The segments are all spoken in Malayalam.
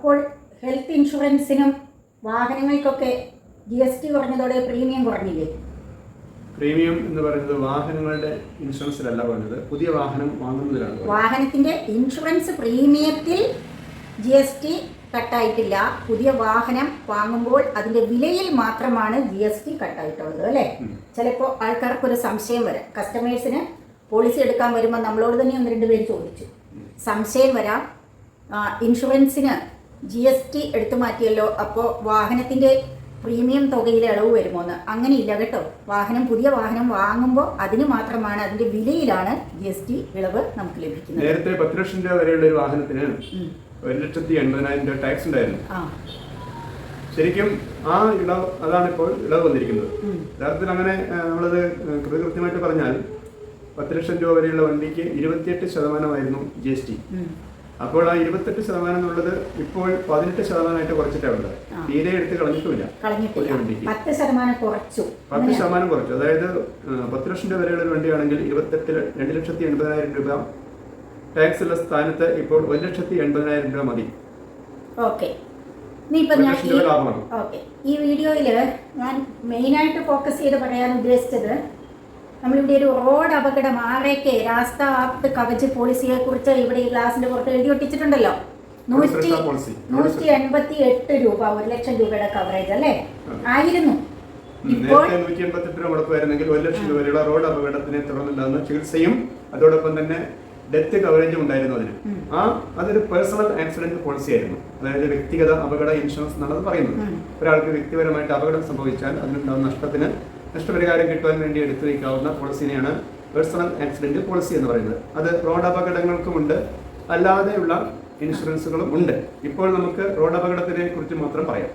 അപ്പോൾ ഹെൽത്ത് ഇൻഷുറൻസിനും വാഹനങ്ങൾക്കൊക്കെ ജി എസ് ടി കുറഞ്ഞതോടെ പ്രീമിയം കുറഞ്ഞില്ലേ? പ്രീമിയം എന്ന് പറയുന്നത് വാഹനങ്ങളുടെ ഇൻഷുറൻസിലല്ല പറഞ്ഞത് പുതിയ വാഹനം വാങ്ങുന്നതിലാണ് വാഹനത്തിന്റെ ഇൻഷുറൻസ് പ്രീമിയത്തിൽ ജി എസ് ടി കട്ടായിട്ടില്ല. പുതിയ വാഹനം വാങ്ങുമ്പോൾ അതിന്റെ വിലയിൽ മാത്രമാണ് ജി എസ് ടി കട്ടായിട്ടുള്ളത് അല്ലേ. ചിലപ്പോൾ ആൾക്കാർക്ക് ഒരു സംശയം വരാം. കസ്റ്റമേഴ്സിന് പോളിസി എടുക്കാൻ വരുമ്പോൾ നമ്മളോട് തന്നെ ഒന്ന് രണ്ട് പേര് ചോദിച്ചു. സംശയം വരാം. ഇൻഷുറൻസിന് ജി എസ് ടി എടുത്തു മാറ്റിയല്ലോ അപ്പോൾ വാഹനത്തിന്റെ പ്രീമിയം തുകയിൽ ഇളവ് വരുമോ എന്ന് അങ്ങനെയില്ല കേട്ടോ. വാഹനം പുതിയ വാഹനം വാങ്ങുമ്പോൾ അതിന് മാത്രമാണ് അതിന്റെ വിലയിലാണ് ജി എസ് ടി ഇളവ് നമുക്ക് ലഭിക്കുന്നത്. നേരത്തെ പത്ത് ലക്ഷം രൂപ വരെയുള്ള ഒരു വാഹനത്തിന്. ഒരു ലക്ഷത്തി എൺപതിനായിരം രൂപ ടാക്സ് ഉണ്ടായിരുന്നു. ആ. ശരിക്കും ആ ഇളവ് അതാണ് ഇപ്പോൾ ഇളവ് വന്നിരിക്കുന്നത്. യഥാർത്ഥത്തിൽ അങ്ങനെ നമ്മളത് കൃത്യമായിട്ട് പറഞ്ഞാൽ പത്ത് ലക്ഷം രൂപ വരെയുള്ള വണ്ടിക്ക് ഇരുപത്തിയെട്ട് ശതമാനമായിരുന്നു ജി എസ് ടി. അപ്പോൾ ആ ഇരുപത്തെട്ട് ശതമാനം എന്നുള്ളത് ഇപ്പോൾ പതിനെട്ട് ശതമാനമായിട്ട് കുറച്ചിട്ടുണ്ട് തീരെ എടുത്ത് കളഞ്ഞിട്ടില്ല. പത്ത് ശതമാനം കുറച്ചു. പത്ത് അങ്ങനെയാ? ശതമാനം കുറച്ചു. അതായത് പത്ത് ലക്ഷം രൂപ വരെയുള്ള ഒരു വണ്ടിയാണെങ്കിൽ ഇരുപത്തെട്ട് രണ്ട് ലക്ഷത്തി എൺപതിനായിരം രൂപ ടാക്സ് ഉള്ള സ്ഥാനത്ത് ഇപ്പോൾ ഒരു ലക്ഷത്തി എൺപതിനായിരം രൂപ മതി. ഓക്കെ. ഈ രൂപ ഓക്കെ. ഈ വീഡിയോയിൽ ഞാൻ മെയിനായിട്ട് ഫോക്കസ് ചെയ്ത് പറയാൻ ഉദ്ദേശിച്ചത് നമ്മളിവിടെ ഒരു റോഡ് അപകടം ആറേക്ക് രാസ്ത ആപ്ത് കവച് പോളിസിയെ കുറിച്ച് ഇവിടെ ഈ ഗ്ലാസിന്റെ പുറത്ത് എഴുതി ഒട്ടിച്ചിട്ടുണ്ടല്ലോ. നൂറ്റി. നൂറ്റി എൺപത്തി എട്ട് രൂപ ഒരു ലക്ഷം രൂപയുടെ കവറേജ് അല്ലേ? ആയിരുന്നു. നേരത്തെ നൂറ്റി എൺപത്തെട്ട് രൂപ മുടക്കുമായിരുന്നെങ്കിൽ ഒരു ലക്ഷം രൂപ റോഡ് അപകടത്തിനെ തുടർന്നുണ്ടാകുന്ന ചികിത്സയും അതോടൊപ്പം തന്നെ ഡെത്ത് കവറേജും ഉണ്ടായിരുന്നു അതിന്. ആ അതൊരു പേഴ്സണൽ ആക്സിഡന്റ് പോളിസി ആയിരുന്നു. അതായത് വ്യക്തിഗത അപകട ഇൻഷുറൻസ് എന്നാണ് പറയുന്നത്. ഒരാൾക്ക് വ്യക്തിപരമായിട്ട് അപകടം സംഭവിച്ചാൽ അതിനുണ്ടാകുന്ന നഷ്ടത്തിന് നഷ്ടപരിഹാരം കിട്ടുവാൻ വേണ്ടി എടുത്തു വയ്ക്കാവുന്ന പോളിസിനെയാണ് പേഴ്സണൽ ആക്സിഡന്റ് പോളിസി എന്ന് പറയുന്നത്. അത് റോഡ് അപകടങ്ങൾക്കുമുണ്ട്. അല്ലാതെയുള്ള ഇൻഷുറൻസുകളും ഉണ്ട്. ഇപ്പോൾ നമുക്ക് റോഡ് അപകടത്തിനെ കുറിച്ച് മാത്രം പറയാം.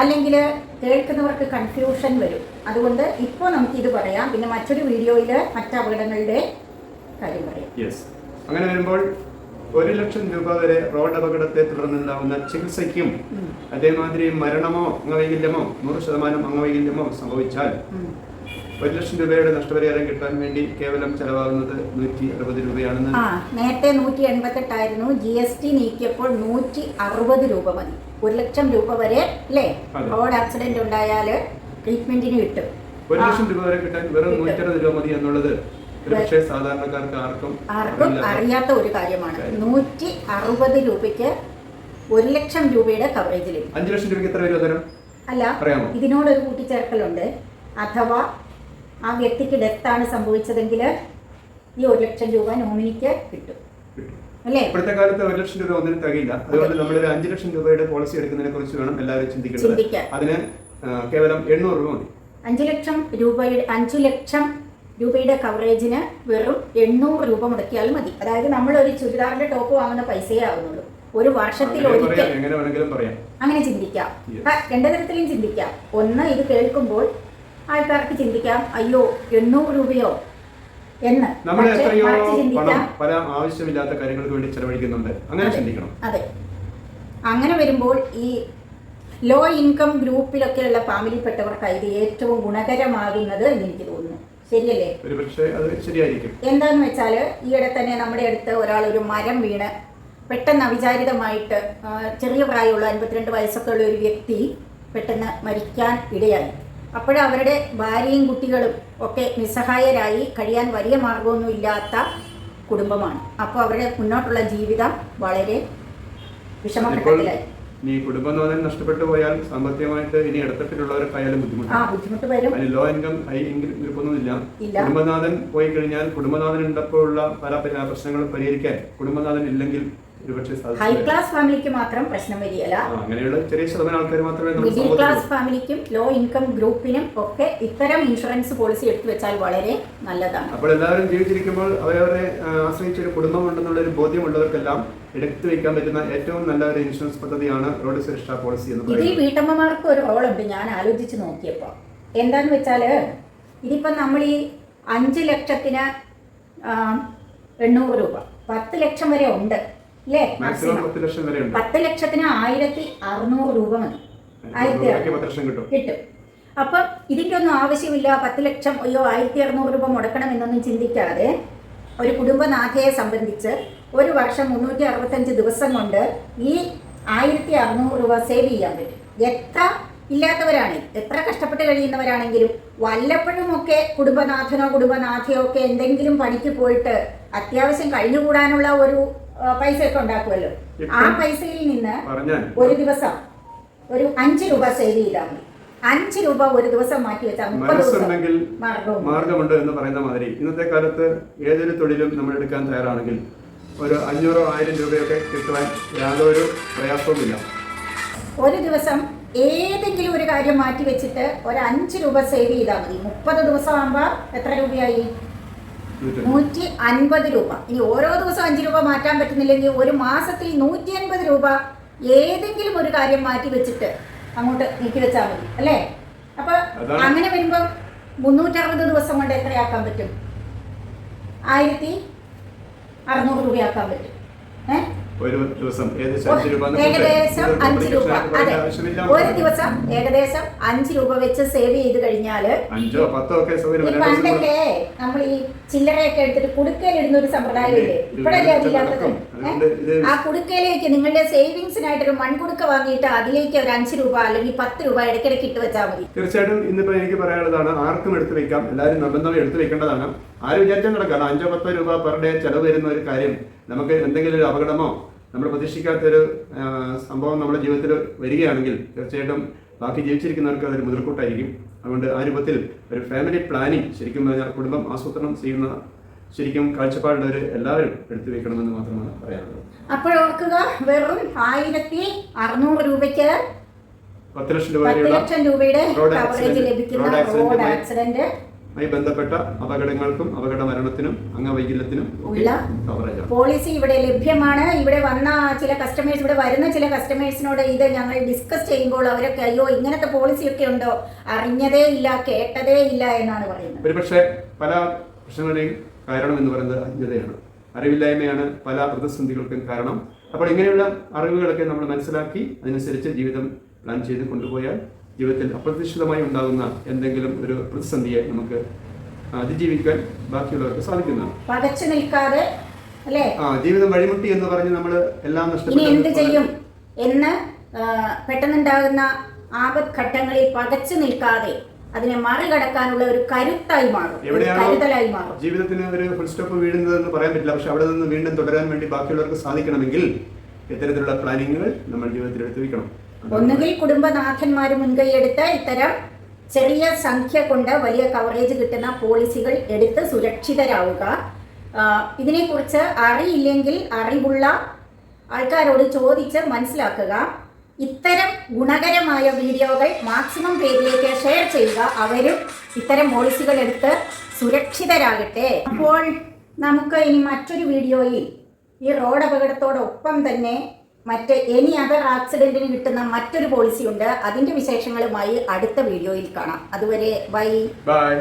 അല്ലെങ്കിൽ കേൾക്കുന്നവർക്ക് കൺഫ്യൂഷൻ വരും. അതുകൊണ്ട് ഇപ്പോൾ നമുക്ക് ഇത് പറയാം. പിന്നെ മറ്റൊരു വീഡിയോയിൽ മറ്റ് അപകടങ്ങളുടെ കാര്യം പറയാം. അങ്ങനെ വരുമ്പോൾ ഒരു ലക്ഷം രൂപ വരെ റോഡ് അപകടത്തെ തുടർന്നുണ്ടാവുന്ന ചികിത്സയ്ക്കും. അതേമാതിരി മരണമോ അംഗവൈകല്യമോ നൂറ് ശതമാനം അംഗവൈകല്യമോ സംഭവിച്ചാൽ. ഒരു ലക്ഷം രൂപയുടെ നഷ്ടപരിഹാരം കിട്ടാൻ വേണ്ടി കേവലം ചെലവാകുന്നത് നൂറ്റി അറുപത് രൂപയാണെന്ന് നേരത്തെ നൂറ്റി എൺപത്തെട്ടായിരുന്നു ജി എസ് ടി നീക്കിയപ്പോൾ നൂറ്റി അറുപത് രൂപ മതി ഒരു ലക്ഷം രൂപ വരെ അല്ലേ റോഡ് ആക്സിഡന്റ് ഉണ്ടായാൽ ട്രീറ്റ്മെന്റിന് കിട്ടും ഒരു ലക്ഷം രൂപ വരെ കിട്ടാൻ വെറും കിട്ടും. നൂറ്റി അറുപത് രൂപ മതി എന്നുള്ളത് ഒരുപക്ഷെ സാധാരണക്കാർക്ക് ആർക്കും ആർക്കും അറിയാത്ത ഒരു കാര്യമാണ്. കാര്യം. നൂറ്റി അറുപത് രൂപയ്ക്ക് ഒരു ലക്ഷം രൂപയുടെ കവറേജ് ലഭിക്കും അഞ്ചു ലക്ഷം രൂപയ്ക്ക് എത്ര വരും തരം അല്ല? ഇതിനോടൊരു കൂട്ടിച്ചേർക്കലുണ്ട്. അഥവാ ആ വ്യക്തിക്ക് ഡെത്താണ് സംഭവിച്ചതെങ്കിൽ ഈ ഒരു ലക്ഷം രൂപ നോമിനിക്ക് കിട്ടും. അല്ലേ? ഇപ്പോഴത്തെ കാലത്ത് ഒരു ലക്ഷം രൂപ ഒന്നിനും തികയില്ല. അതുകൊണ്ട് നമ്മൾ ഒരു അഞ്ചു ലക്ഷം രൂപയുടെ പോളിസി എടുക്കുന്നതിനെ കുറിച്ച് വേണം എല്ലാവരും ചിന്തിക്കേണ്ടത്. അതിന് കേവലം എണ്ണൂറ് രൂപ മതി. അഞ്ച് ലക്ഷം രൂപയുടെ അഞ്ചു ലക്ഷം രൂപയുടെ കവറേജിന് വെറും എണ്ണൂറ് രൂപ മുടക്കിയാൽ മതി. അതായത് നമ്മൾ ഒരു ചുരിദാറിന്റെ ടോപ്പ് വാങ്ങുന്ന പൈസയേ ആവുന്നുള്ളൂ. ഒരു വർഷത്തിൽ അങ്ങനെ ഒരിക്കൽ അങ്ങനെ ചിന്തിക്കാം. രണ്ടു തരത്തിലും ചിന്തിക്കാം. ഒന്ന് ഇത് കേൾക്കുമ്പോൾ ആൾക്കാർക്ക് ചിന്തിക്കാം അയ്യോ എണ്ണൂറ് രൂപയോ? എന്ന്. നമ്മൾ എത്രയോ പണം പല ആവശ്യമില്ലാത്ത കാര്യങ്ങൾക്ക് വേണ്ടി ചെലവഴിക്കുന്നുണ്ട്. അങ്ങനെ ചിന്തിക്കണം. അതെ. അങ്ങനെ വരുമ്പോൾ ഈ ലോ ഇൻകം ഗ്രൂപ്പിലൊക്കെയുള്ള ഫാമിലിപ്പെട്ടവർക്കായി ഇത് ഏറ്റവും ഗുണകരമാകുന്നത് എന്ന് എനിക്ക് തോന്നുന്നു. ശരിയല്ലേ? ഒരു പക്ഷേ അത് ശരിയായിരിക്കും. എന്താന്ന് വെച്ചാൽ ഈയിടെ തന്നെ നമ്മുടെ അടുത്ത് ഒരാൾ ഒരു മരം വീണ് പെട്ടെന്ന് അവിചാരിതമായിട്ട് ചെറിയ പ്രായമുള്ള അൻപത്തിരണ്ട് വയസ്സൊക്കെ ഉള്ള ഒരു വ്യക്തി പെട്ടെന്ന് മരിക്കാൻ ഇടയായി. അപ്പോൾ അവരുടെ ഭാര്യയും കുട്ടികളും ഒക്കെ നിസ്സഹായരായി കഴിയാൻ വലിയ മാർഗമൊന്നും ഇല്ലാത്ത കുടുംബമാണ്. അപ്പോൾ അവരുടെ മുന്നോട്ടുള്ള ജീവിതം വളരെ ഇപ്പോൾ കുടുംബം എന്ന് പറഞ്ഞാൽ നഷ്ടപ്പെട്ടു പോയാൽ സാമ്പത്തികമായിട്ട് ഇനി ഇടത്തട്ടിലുള്ളവർക്കായാലും ബുദ്ധിമുട്ടാണ്. ബുദ്ധിമുട്ട് അതിന് ലോ ഇൻകം ഹൈ ഇൻകം ഗ്രൂപ്പൊന്നും ഇല്ല. ഇല്ല. കുടുംബനാഥൻ പോയി കഴിഞ്ഞാൽ കുടുംബനാഥൻ ഉണ്ടപ്പോഴുള്ള പല പ്രശ്നങ്ങളും പരിഹരിക്കാൻ കുടുംബനാഥൻ ഇല്ലെങ്കിൽ ഹൈ ക്ലാസ് ഫാമിലിക്ക് മാത്രം പ്രശ്നം വരികയില്ല. അങ്ങനെയുള്ള ചെറിയ ശതമാനം ആൾക്കാർ മാത്രമേ മിഡിൽ ക്ലാസ് ഫാമിലിക്കും ലോ ഇൻകം ഗ്രൂപ്പിനും ഒക്കെ ഇത്തരം ഇൻഷുറൻസ് പോളിസി എടുത്തു വെച്ചാൽ വളരെ നല്ലതാണ്. അപ്പോൾ എല്ലാവരും ജീവിച്ചിരിക്കുമ്പോൾ അവരവരെ ആശ്രയിച്ച ഒരു കുടുംബം ഉണ്ടെന്നുള്ള ഒരു ബോധ്യമുള്ളവർക്കെല്ലാം എടുത്തു വെക്കാൻ പറ്റുന്ന ഏറ്റവും നല്ല ഒരു ഇൻഷുറൻസ് പദ്ധതിയാണ് റോഡ് സുരക്ഷാ പോളിസി എന്ന് ഇതിൽ പറയുന്നത്. വീട്ടമ്മമാർക്ക് ഒരു റോളുണ്ട് ഞാൻ ആലോചിച്ച് നോക്കിയപ്പോൾ. എന്താന്ന് വെച്ചാൽ ഇതിപ്പം നമ്മൾ ഈ അഞ്ച് ലക്ഷത്തിന് എണ്ണൂറ് രൂപ പത്ത് ലക്ഷം വരെ ഉണ്ട്. അല്ലേ മാക്സിമം പത്ത് ലക്ഷം വരെ ഉണ്ട് പത്ത് ലക്ഷത്തിന് ആയിരത്തി അറുന്നൂറ് രൂപ മതി. ആയിരത്തി പത്ത് ലക്ഷം കിട്ടും. കിട്ടും. അപ്പം ഇതിന്റെ ഒന്നും ആവശ്യമില്ല. പത്ത് ലക്ഷം അയ്യോ ആയിരത്തി അറുന്നൂറ് രൂപ മുടക്കണം എന്നൊന്നും ചിന്തിക്കാതെ ഒരു കുടുംബനാഥയെ സംബന്ധിച്ച് ഒരു വർഷം മുന്നൂറ്റി അറുപത്തഞ്ച് ദിവസം കൊണ്ട് ഈ ആയിരത്തി അറുന്നൂറ് രൂപ സേവ് ചെയ്യാൻ പറ്റും. എത്ര ഇല്ലാത്തവരാണ്? എത്ര കഷ്ടപ്പെട്ട് കഴിയുന്നവരാണെങ്കിലും വല്ലപ്പോഴും ഒക്കെ കുടുംബനാഥനോ കുടുംബനാഥയോ ഒക്കെ എന്തെങ്കിലും പണിക്ക് പോയിട്ട് അത്യാവശ്യം കഴിഞ്ഞുകൂടാനുള്ള ഒരു ആ, ഒക്കെ ഉണ്ടാക്കുമല്ലോ. ആ പൈസയിൽ നിന്ന് ഒരു ദിവസം ഒരു അഞ്ച് രൂപ സേവ് ചെയ്താൽ മതി. അഞ്ച് രൂപ ഒരു ദിവസം മാറ്റി വെച്ചാൽ മനസ്സുണ്ടെങ്കിൽ മാർഗമുണ്ട് എന്ന് പറയുന്ന മാതിരി ഇന്നത്തെ കാലത്ത് ഏതൊരു തൊഴിലും നമ്മൾ എടുക്കാൻ തയ്യാറാണെങ്കിൽ ഒരു അഞ്ഞൂറോ ആയിരം രൂപയൊക്കെ കിട്ടുവാൻ യാതൊരു പ്രയാസവുമില്ല. ഒരു ദിവസം ഏതെങ്കിലും ഒരു കാര്യം മാറ്റി വെച്ചിട്ട് ഒരു അഞ്ച് രൂപ സേവ് ചെയ്താൽ മതി. മുപ്പത് ദിവസം ആകുമ്പോൾ എത്ര രൂപയായി? നൂറ്റി അൻപത് രൂപ. ഇനി ഓരോ ദിവസം അഞ്ച് രൂപ മാറ്റാൻ പറ്റുന്നില്ലെങ്കിൽ ഒരു മാസത്തിൽ നൂറ്റി അൻപത് രൂപ ഏതെങ്കിലും ഒരു കാര്യം മാറ്റി വെച്ചിട്ട് അങ്ങോട്ട് നീക്കി വെച്ചാൽ മതി. അല്ലേ? അപ്പൊ. അങ്ങനെ വരുമ്പം മുന്നൂറ്ററുപത് ദിവസം കൊണ്ട് എത്രയാക്കാൻ പറ്റും? ആയിരത്തി അറുന്നൂറ് രൂപയാക്കാൻ പറ്റും. ഏഹ് ഒരു ദിവസം ഏകദേശം അഞ്ച് രൂപ. അതെ ഒരു ദിവസം ഏകദേശം അഞ്ച് രൂപ വെച്ച് സേവ് ചെയ്ത് കഴിഞ്ഞാൽ അഞ്ചോ പത്തോ ഒക്കെ പണ്ടൊക്കെ നമ്മൾ ഈ ചില്ലറയൊക്കെ എടുത്തിട്ട് കുടുക്കയിലിടുന്ന ഒരു സമ്പ്രദായമില്ലേ ഇപ്പോഴല്ലേ അതില്ലാത്തത്? ആ കുടുക്കയിലേക്ക് നിങ്ങളുടെ സേവിങ്സിനായിട്ടൊരു മൺകുടുക്ക വാങ്ങിയിട്ട് അതിലേക്ക് ഒരു അഞ്ച് രൂപ അല്ലെങ്കിൽ പത്ത് രൂപ ഇടയ്ക്കിടയ്ക്ക് ഇട്ട് വെച്ചാൽ മതി. തീർച്ചയായിട്ടും ഇന്നിപ്പോ എനിക്ക് പറയാനുള്ളതാണ് ആർക്കും എടുത്തു വെക്കാം. എല്ലാവരും നിർബന്ധമായി എടുത്തു വെക്കേണ്ടതാണ്. ആരും വിചാരിച്ചാൽ നടക്കാം അഞ്ചോ പത്തോ രൂപ പെർ ഡേ ചെലവ് വരുന്ന ഒരു കാര്യം നമുക്ക് എന്തെങ്കിലും ഒരു അപകടമോ നമ്മൾ പ്രതീക്ഷിക്കാത്തൊരു സംഭവം നമ്മുടെ ജീവിതത്തിൽ വരികയാണെങ്കിൽ തീർച്ചയായിട്ടും ബാക്കി ജീവിച്ചിരിക്കുന്നവർക്ക് അതൊരു മുതൽക്കൂട്ടായിരിക്കും. അതുകൊണ്ട് ആ രൂപത്തിൽ ഒരു ഫാമിലി പ്ലാനിങ് ശരിക്കും പറഞ്ഞാൽ കുടുംബം ആസൂത്രണം ചെയ്യുന്ന ശരിക്കും കാഴ്ചപ്പാടുള്ളവർ എല്ലാവരും എടുത്തു വെക്കണമെന്ന് മാത്രമാണ് പറയാനുള്ളത്. അപ്പോഴോർക്കുക വെറും ആയിരത്തി അറുന്നൂറ് രൂപയ്ക്ക് പത്ത് ലക്ഷം രൂപയുടെ പത്ത് ലക്ഷം രൂപയുടെ കവറേജ് ലഭിക്കുന്ന റോഡ് ആക്സിഡന്റ് മായി ബന്ധപ്പെട്ട അപകടങ്ങൾക്കും അപകട മരണത്തിനും അംഗവൈകല്യത്തിനും കവറേജാണ് പോളിസി ഇവിടെ ലഭ്യമാണ്. ഇവിടെ വന്ന ചില കസ്റ്റമേഴ്സ് ഇവിടെ വരുന്ന ചില കസ്റ്റമേഴ്സിനോട് ഇത് ഞങ്ങൾ ഡിസ്കസ് ചെയ്യുമ്പോൾ അവരൊക്കെ അയ്യോ ഇങ്ങനത്തെ പോളിസി ഒക്കെ ഉണ്ടോ? അറിഞ്ഞതേ ഇല്ല കേട്ടതേ ഇല്ല എന്നാണ് പറയുന്നത്. ഒരുപക്ഷെ പല പ്രശ്നങ്ങളുടെയും കാരണം എന്ന് പറയുന്നത് അജ്ഞതയാണ് അറിവില്ലായ്മയാണ് പല പ്രതിസന്ധികൾക്കും കാരണം. അപ്പോൾ ഇങ്ങനെയുള്ള അറിവുകളൊക്കെ നമ്മൾ മനസ്സിലാക്കി അതിനനുസരിച്ച് ജീവിതം പ്ലാൻ ചെയ്ത് കൊണ്ടുപോയാൽ ജീവിതത്തിൽ അപ്രതീക്ഷിതമായി ഉണ്ടാകുന്ന എന്തെങ്കിലും ഒരു പ്രതിസന്ധിയെ നമുക്ക് അതിജീവിക്കാൻ ബാക്കിയുള്ളവർക്ക് സാധിക്കുന്നതാണ്. പകച്ചു നിൽക്കാതെ അല്ലേ? ആ ജീവിതം വഴിമുട്ടി എന്ന് പറഞ്ഞ് നമ്മൾ എല്ലാം ഇനി എന്ത് ചെയ്യും? എന്ന് പെട്ടെന്നുണ്ടാകുന്ന ആപത് ഘട്ടങ്ങളിൽ പകച്ചു നിൽക്കാതെ അതിനെ മറികടക്കാനുള്ള ഒരു കരുത്തായി മാറും. കരുതലായി മാറും. ജീവിതത്തിന് ഒരു ഫുൾ സ്റ്റോപ്പ് വീഴുന്നതെന്ന് പറയാൻ പറ്റില്ല. പക്ഷെ അവിടെ നിന്ന് വീണ്ടും തുടരാൻ വേണ്ടി ബാക്കിയുള്ളവർക്ക് സാധിക്കണമെങ്കിൽ ഇത്തരത്തിലുള്ള പ്ലാനിങ്ങുകൾ നമ്മൾ ജീവിതത്തിൽ എടുത്തു വെക്കണം ഒന്നുകിൽ കുടുംബനാഥന്മാർ മുൻകൈയെടുത്ത് ഇത്തരം ചെറിയ സംഖ്യ കൊണ്ട് വലിയ കവറേജ് കിട്ടുന്ന പോളിസികൾ എടുത്ത് സുരക്ഷിതരാവുക. ഇതിനെക്കുറിച്ച് അറിയില്ലെങ്കിൽ അറിവുള്ള ആൾക്കാരോട് ചോദിച്ച് മനസ്സിലാക്കുക. ഇത്തരം ഗുണകരമായ വീഡിയോകൾ മാക്സിമം പേരിലേക്ക് ഷെയർ ചെയ്യുക. അവരും ഇത്തരം പോളിസികൾ എടുത്ത് സുരക്ഷിതരാകട്ടെ. അപ്പോൾ നമുക്ക് ഇനി മറ്റൊരു വീഡിയോയിൽ ഈ റോഡ് അപകടത്തോടൊപ്പം തന്നെ മറ്റ് എനി അതർ ആക്സിഡന്റിന് കിട്ടുന്ന മറ്റൊരു പോളിസി ഉണ്ട്. അതിന്റെ വിശേഷങ്ങളുമായി അടുത്ത വീഡിയോയിൽ കാണാം. അതുവരെ ബൈ ബൈ